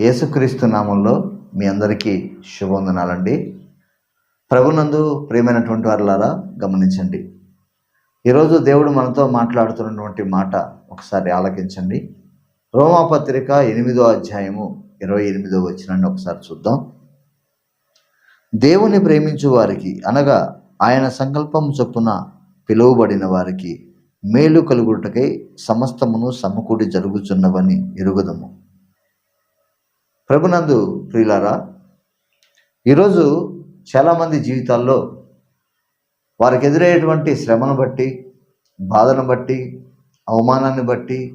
యేసుక్రీస్తు నామంలో మీ అందరికీ శుభవందనాలండి. ప్రభునందు ప్రియమైనటువంటి వారిలారా గమనించండి. ఈరోజు దేవుడు మనతో మాట్లాడుతున్నటువంటి మాట ఒకసారి ఆలకించండి. రోమాపత్రిక ఎనిమిదో అధ్యాయము ఇరవై ఎనిమిదో వచ్చినండి ఒకసారి చూద్దాం. దేవుని ప్రేమించు వారికి అనగా ఆయన సంకల్పం చొప్పున పిలువబడిన వారికి మేలు కలుగుటకై సమస్తమును సమకూడి జరుగుచున్నవని ఎరుగుదము. ప్రభునందు ప్రియులారా ఈరోజు చాలామంది జీవితాల్లో వారికి ఎదురయ్యేటువంటి శ్రమను బట్టి బాధను బట్టి అవమానాన్ని బట్టి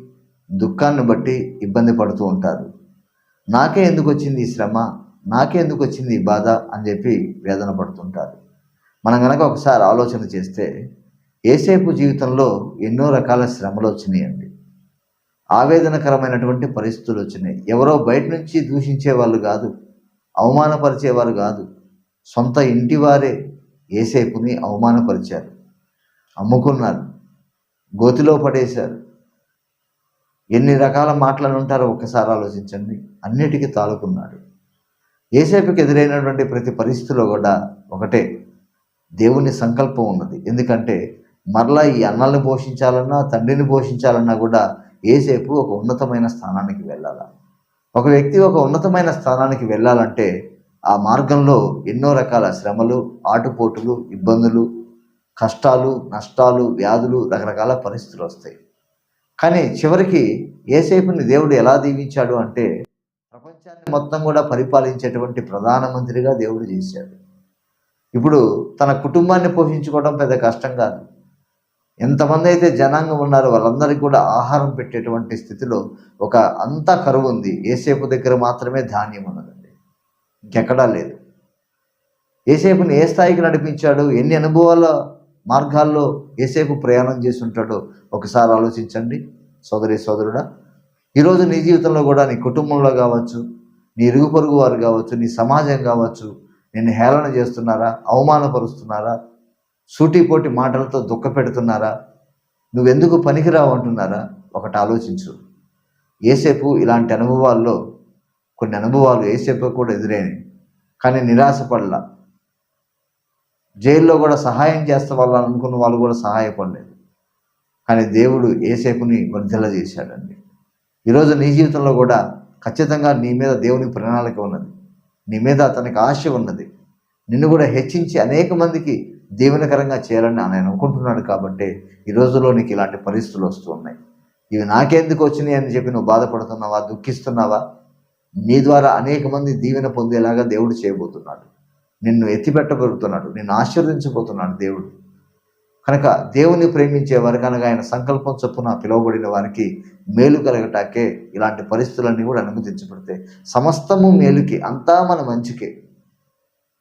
దుఃఖాన్ని బట్టి ఇబ్బంది పడుతూ ఉంటారు. నాకే ఎందుకు వచ్చింది ఈ శ్రమ? నాకే ఎందుకు వచ్చింది ఈ బాధ? అని చెప్పి వేదన పడుతుంటారు మనం కనుక ఒకసారి ఆలోచన చేస్తే ఏసేపు జీవితంలో ఎన్నో రకాల శ్రమలు వచ్చినాయండి. ఆవేదనకరమైనటువంటి పరిస్థితులు వచ్చినాయి. ఎవరో బయట నుంచి దూషించే వాళ్ళు కాదు అవమానపరిచేవారు కాదు. సొంత ఇంటి వారే ఏసేపుని అవమానపరిచారు. అమ్ముకున్నారు. గోతిలో పడేశారు. ఎన్ని రకాల మాటలను ఉంటారో ఒక్కసారి ఆలోచించండి. అన్నిటికీ తాలుకున్నాడు ఏసేపుకి ఎదురైనటువంటి ప్రతి పరిస్థితిలో కూడా ఒకటే. దేవుని సంకల్పం ఉన్నది. ఎందుకంటే మరలా ఈ అన్నల్ని పోషించాలన్నా తండ్రిని పోషించాలన్నా కూడా ఏసేపు ఒక ఉన్నతమైన స్థానానికి వెళ్ళాలా? ఒక వ్యక్తి ఒక ఉన్నతమైన స్థానానికి వెళ్ళాలంటే ఆ మార్గంలో ఎన్నో రకాల శ్రమలు ఆటుపోటులు ఇబ్బందులు కష్టాలు నష్టాలు వ్యాధులు రకరకాల పరిస్థితులు వస్తాయి. కానీ చివరికి ఏసేపుని దేవుడు ఎలా దీవించాడు అంటే ప్రపంచాన్ని మొత్తం కూడా పరిపాలించేటువంటి ప్రధానమంత్రిగా దేవుడు చేశాడు. ఇప్పుడు తన కుటుంబాన్ని పోషించుకోవడం పెద్ద కష్టం కాదు. ఎంతమంది అయితే జనాంగం ఉన్నారో వాళ్ళందరికీ కూడా ఆహారం పెట్టేటువంటి స్థితిలో ఒక అంతా కరువు ఉంది. ఏసేపు దగ్గర మాత్రమే ధాన్యం ఉన్నదండి. ఇంకెక్కడా లేదు. ఏసేపుని ఏ స్థాయికి నడిపించాడు? ఎన్ని అనుభవాల మార్గాల్లో ఏసేపు ప్రయాణం చేసి ఉంటాడో ఒకసారి ఆలోచించండి. సోదరి సోదరుడా ఈరోజు నీ జీవితంలో కూడా నీ కుటుంబంలో కావచ్చు నీ ఇరుగు పొరుగు వారు కావచ్చు నీ సమాజం కావచ్చు నిన్ను హేళన చేస్తున్నారా? అవమానపరుస్తున్నారా? సూటిపోటి మాటలతో దుఃఖ పెడుతున్నారా? నువ్వెందుకు పనికిరావు అంటున్నారా? ఒకటి ఆలోచించు. ఏసేపు ఇలాంటి అనుభవాల్లో కొన్ని అనుభవాలు ఏసేపు కూడా ఎదురైనాయి. కానీ నిరాశపడలా. జైల్లో కూడా సహాయం చేస్తే వాళ్ళు అనుకున్న వాళ్ళు కూడా సహాయపడలేదు. కానీ దేవుడు ఏసేపుని వర్ధల చేశాడండి. ఈరోజు నీ జీవితంలో కూడా ఖచ్చితంగా నీ మీద దేవుని ప్రణాళిక ఉన్నది. నీ మీద అతనికి ఆశ ఉన్నది. నిన్ను కూడా హెచ్చించి అనేక మందికి దీవెనకరంగా చేయాలని ఆయన అనుకుంటున్నాడు కాబట్టి ఈ రోజులో నీకు ఇలాంటి పరిస్థితులు వస్తున్నాయి ఇవి నాకెందుకు వచ్చినాయి అని చెప్పి నువ్వు బాధపడుతున్నావా దుఃఖిస్తున్నావా? నీ ద్వారా అనేక మంది దీవెన పొందేలాగా దేవుడు చేయబోతున్నాడు. నిన్ను ఎత్తిపెట్టగలుగుతున్నాడు నిన్ను ఆశీర్వదించబోతున్నాడు దేవుడు. కనుక దేవుని ప్రేమించే వారికి అనగా ఆయన సంకల్పం చొప్పున పిలువబడిన వారికి మేలు కలగటాకే ఇలాంటి పరిస్థితులన్నీ కూడా అనుమతించబడతాయి. సమస్తము మేలుకి అంతా మన మంచికే.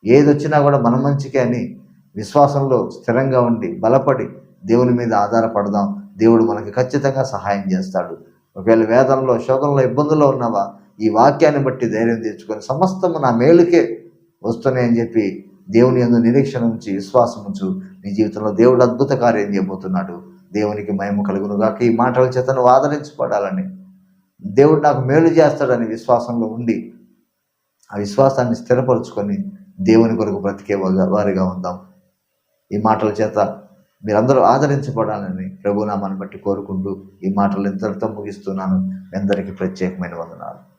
ఏది వచ్చినా కూడా మన మంచికే అని విశ్వాసంలో స్థిరంగా ఉండి బలపడి దేవుని మీద ఆధారపడదాం. దేవుడు మనకి ఖచ్చితంగా సహాయం చేస్తాడు. ఒకవేళ వేదనలో శోధనలో ఇబ్బందుల్లో ఉన్నావా ఈ వాక్యాన్ని బట్టి ధైర్యం తెచ్చుకొని సమస్తము నా మేలుకే వస్తున్నాయని చెప్పి దేవుని ఎందు నిరీక్షణ ఉంచి విశ్వాసం ఉంచు. నీ జీవితంలో దేవుడు అద్భుత కార్యం చేయబోతున్నాడు. దేవునికి మహిమ కలుగునుగాక. ఈ మాటల చేతను ఆదరించబడాలని. దేవుడు నాకు మేలు చేస్తాడని విశ్వాసంలో ఉండి ఆ విశ్వాసాన్ని స్థిరపరుచుకొని దేవుని కొరకు బ్రతికే వారిగా ఉందాం. ఈ మాటల చేత మీరందరూ ఆదరించబడాలని ప్రభునామాన్ని బట్టి కోరుకుంటూ ఈ మాటలు ఇంతటితో ముగిస్తున్నాను. మీ అందరికీ ప్రత్యేకమైన వందనాలు.